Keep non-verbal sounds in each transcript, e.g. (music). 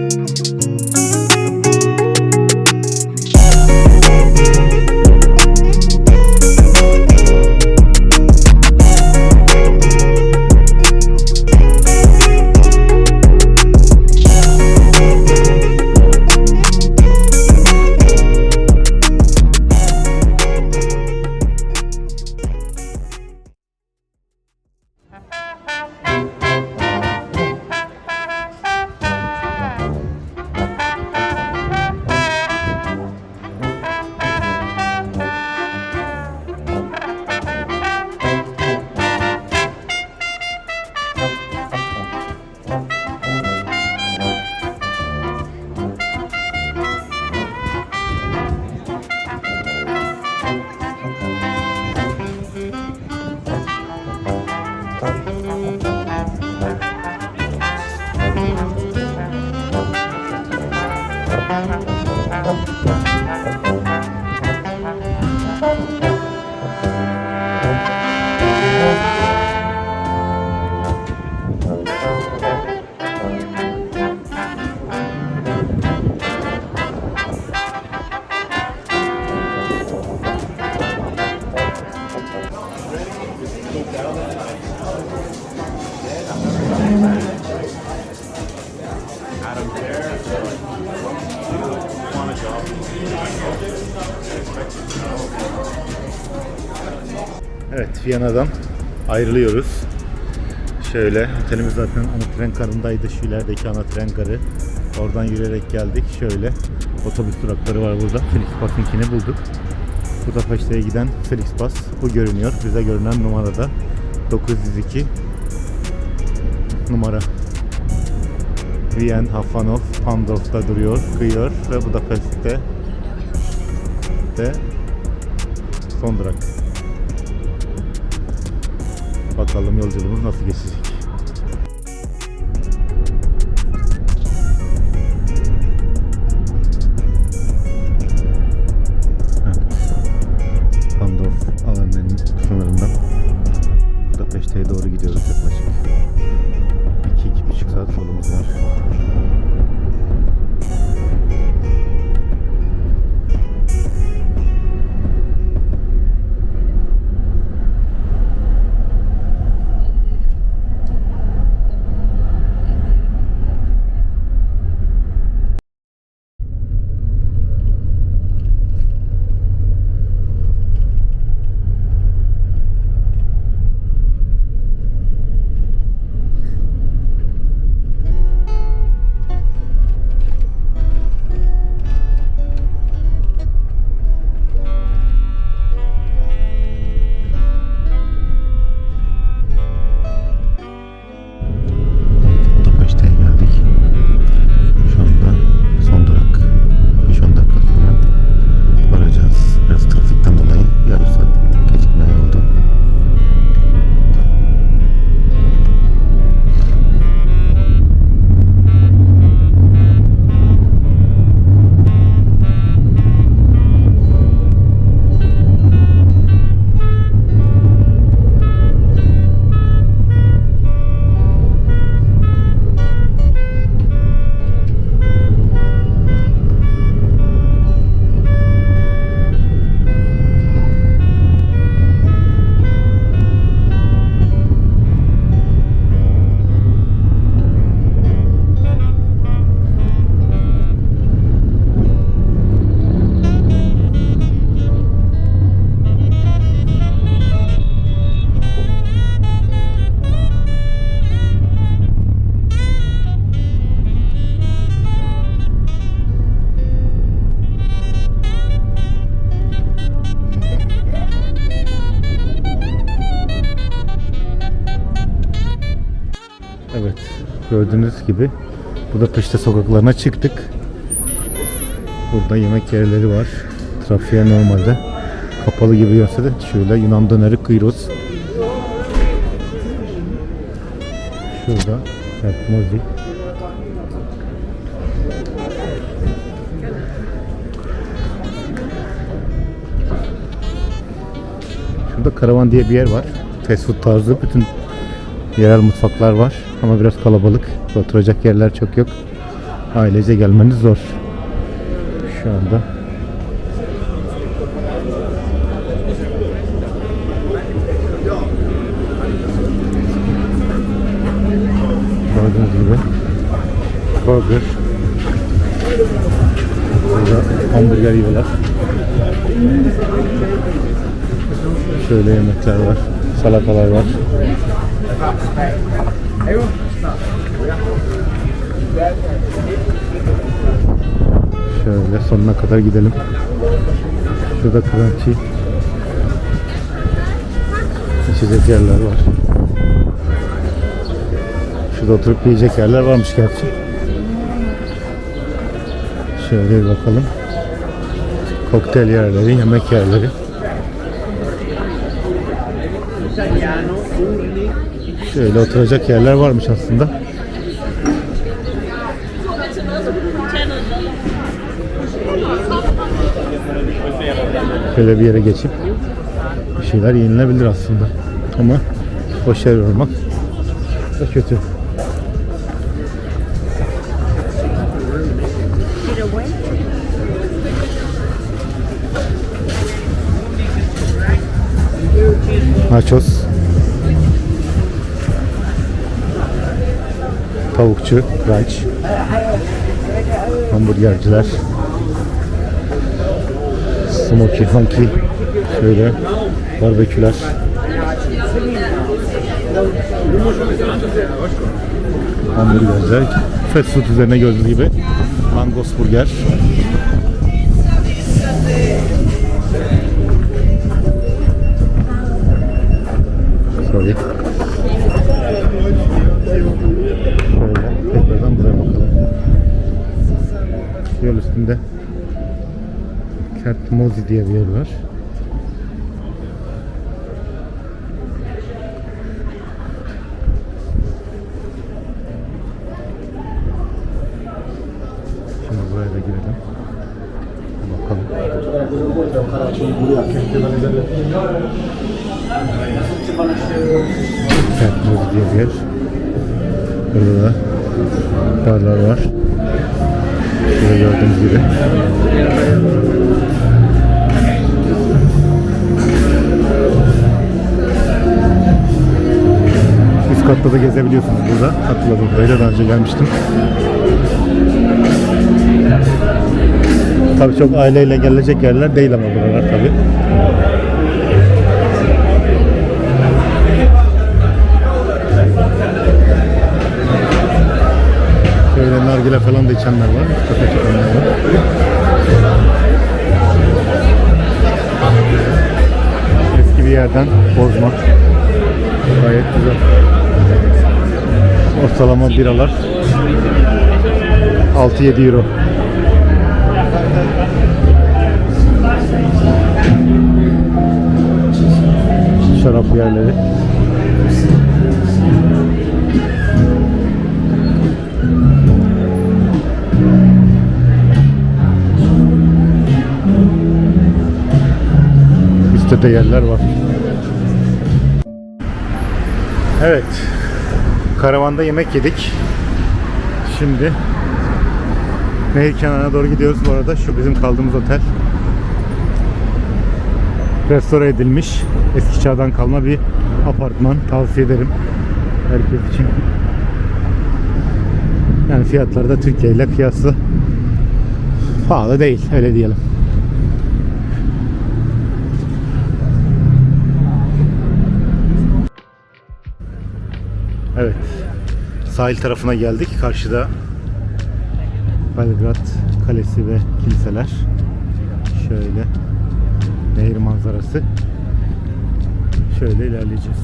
Evet Viyana'dan ayrılıyoruz. Şöyle otelimiz zaten ana tren garındaydı. Şu ilerideki ana tren garı. Oradan yürüyerek geldik. Şöyle otobüs durakları var burada. Flixbus'unkini bulduk. Budapeşte'ye giden Flixbus bu görünüyor. Bize görünen numarada 902 numara. Wien, Hafanov, Pandorf'ta duruyor, kıyıyor ve Budapeşte de son durak. Bakalım yolculuğumuz nasıl geçecek. Gördüğünüz gibi Budapeşte sokaklarına çıktık. Burada yemek yerleri var. Trafiğe normalde kapalı gibi görünse de şöyle Yunan döneri kıyırız. Şurada evet, mozi. Şurada karavan diye bir yer var. Fast food tarzı bütün yerel mutfaklar var ama biraz kalabalık. Oturacak yerler çok yok. ailece gelmeniz zor. Şu anda. Gördüğünüz gibi burger Burada hamburger yiyorlar. Şöyle yemekler var. Salatalar var. Şöyle sonuna kadar gidelim. Şurada crunchy içecek yerler var. Şurada oturup yiyecek yerler varmış gerçi. Şöyle bir bakalım. Kokteyl yerleri, yemek yerleri. Şöyle oturacak yerler varmış aslında. Şöyle bir yere geçip bir şeyler yenilebilir aslında. Ama boş yer olmak da kötü. Nachos. Tavukçu, crunch. Hamburgerciler. Smoky, funky. Şöyle barbeküler. Hamburgerciler. Fast food üzerine gördüğünüz gibi. Mangos burger. Kent Mozi diye bir yer var. Şimdi buraya da. Bakalım. Mozi diye bir yer. Burada da barlar var. Şöyle gördüğünüz gibi. Üst katta da gezebiliyorsunuz burada. Hatırladım böyle daha önce gelmiştim. Tabii çok aileyle gelecek yerler değil ama buralar tabii. Şöyle nargile falan da içenler var. Kata çıkanlar var. Eski bir yerden bozma. Gayet güzel. Ortalama biralar 6-7 euro. Şarap yerleri. Üstte de yerler var. Evet. Karavanda yemek yedik. Şimdi nehir kenarına doğru gidiyoruz bu arada. Şu bizim kaldığımız otel. Restore edilmiş. Eski çağdan kalma bir apartman. Tavsiye ederim. Herkes için. Yani fiyatları da Türkiye ile kıyasla pahalı değil. Öyle diyelim. Evet. Sahil tarafına geldik. Karşıda Belgrad Kalesi ve kiliseler. Şöyle nehir manzarası. Şöyle ilerleyeceğiz.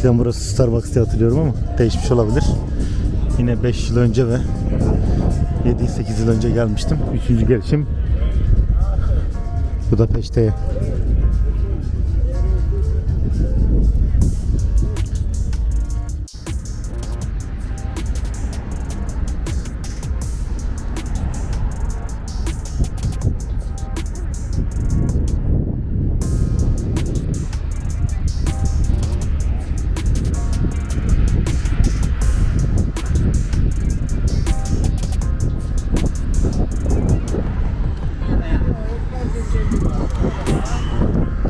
Eskiden burası Starbucks diye hatırlıyorum ama değişmiş olabilir. Yine 5 yıl önce ve 7-8 yıl önce gelmiştim. Üçüncü gelişim Budapeşte'ye. ああ!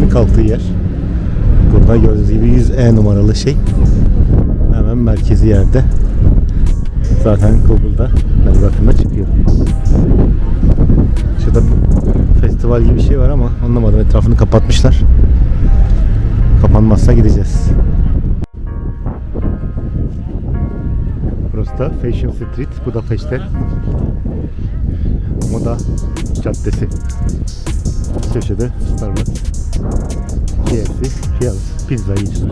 Otobüslerinin kalktığı yer. Burada gördüğünüz gibi 100E numaralı şey. Hemen merkezi yerde. Zaten Google'da navigasyonda çıkıyor. Şurada festival gibi bir şey var ama anlamadım etrafını kapatmışlar. Kapanmazsa gideceğiz. Burası da Fashion Street Budapeşte. Moda Caddesi. Köşede Starbucks. Piesy, pies, pizza idźmy.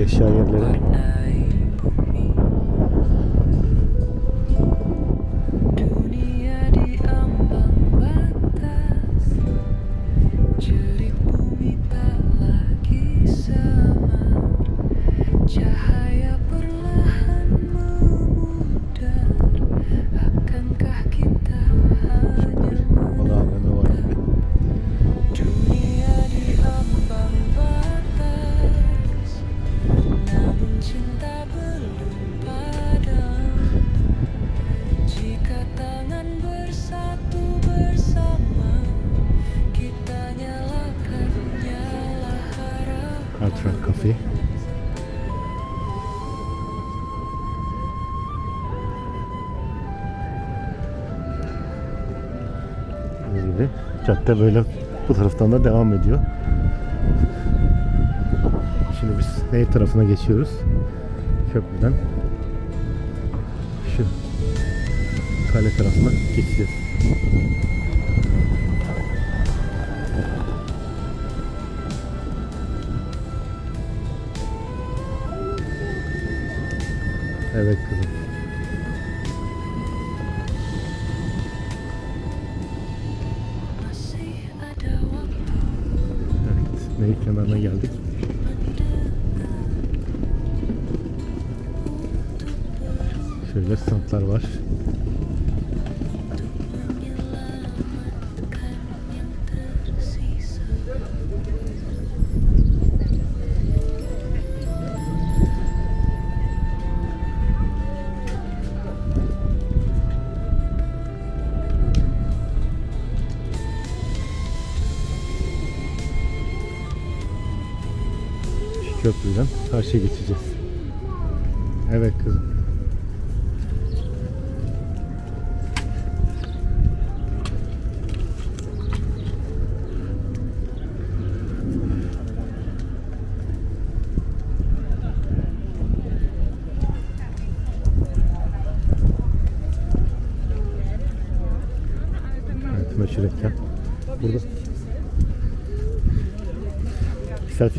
Böyle lupa Cadde böyle bu taraftan da devam ediyor. Şimdi biz nehir tarafına geçiyoruz. Köprüden. Şu kale tarafına geçeceğiz. Evet kızım. Kenarına geldik. Şöyle standlar var. Köprüden karşıya geçeceğiz. Evet kızım. Evet meşhur ekran. Burada.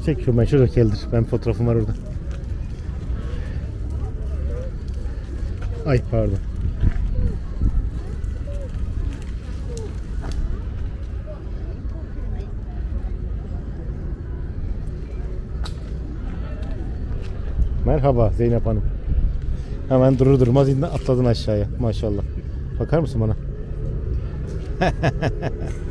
Şu meşhur heykeldir. Ben fotoğrafım var orada. Ay pardon. Merhaba Zeynep Hanım. Hemen durur durmaz atladın aşağıya maşallah. Bakar mısın bana? (laughs)